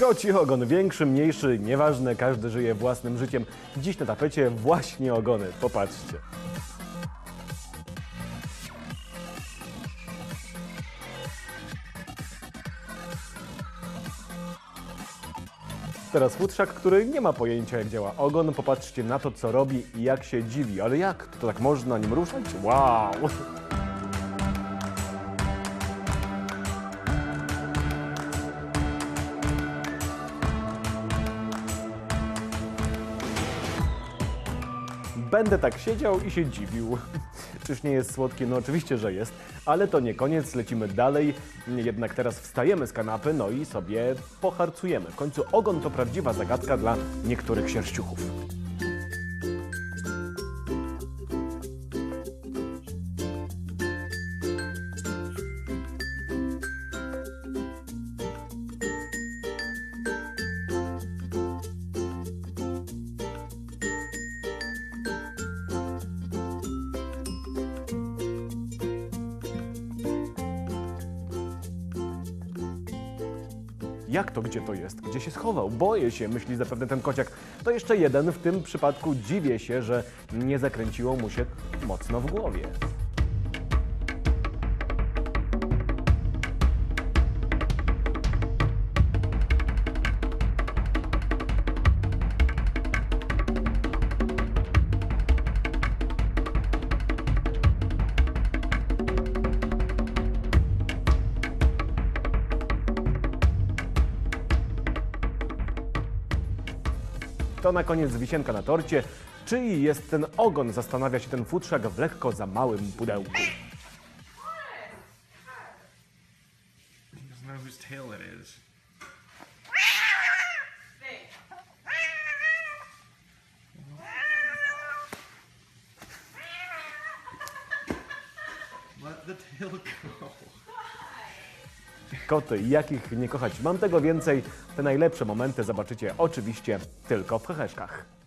Koci ogon, większy, mniejszy, nieważne, każdy żyje własnym życiem. Dziś na tapecie właśnie ogony, popatrzcie. Teraz futrzak, który nie ma pojęcia jak działa ogon. Popatrzcie na to, co robi i jak się dziwi. Ale jak? To tak można nim ruszać? Wow! Będę tak siedział i się dziwił. Czyż nie jest słodkie? No oczywiście, że jest, ale to nie koniec, lecimy dalej. Jednak teraz wstajemy z kanapy, no i sobie poharcujemy. W końcu ogon to prawdziwa zagadka dla niektórych sierściuchów. Jak to, gdzie to jest? Gdzie się schował? Boję się, myśli zapewne ten kociak. To jeszcze jeden, w tym przypadku dziwię się, że nie zakręciło mu się mocno w głowie. To na koniec wisienka na torcie. Czyj jest ten ogon? Zastanawia się ten futrzak w lekko za małym pudełku. Let the tail go. Koty, jakich nie kochać. Mam tego więcej. Te najlepsze momenty zobaczycie oczywiście tylko w heheszkach.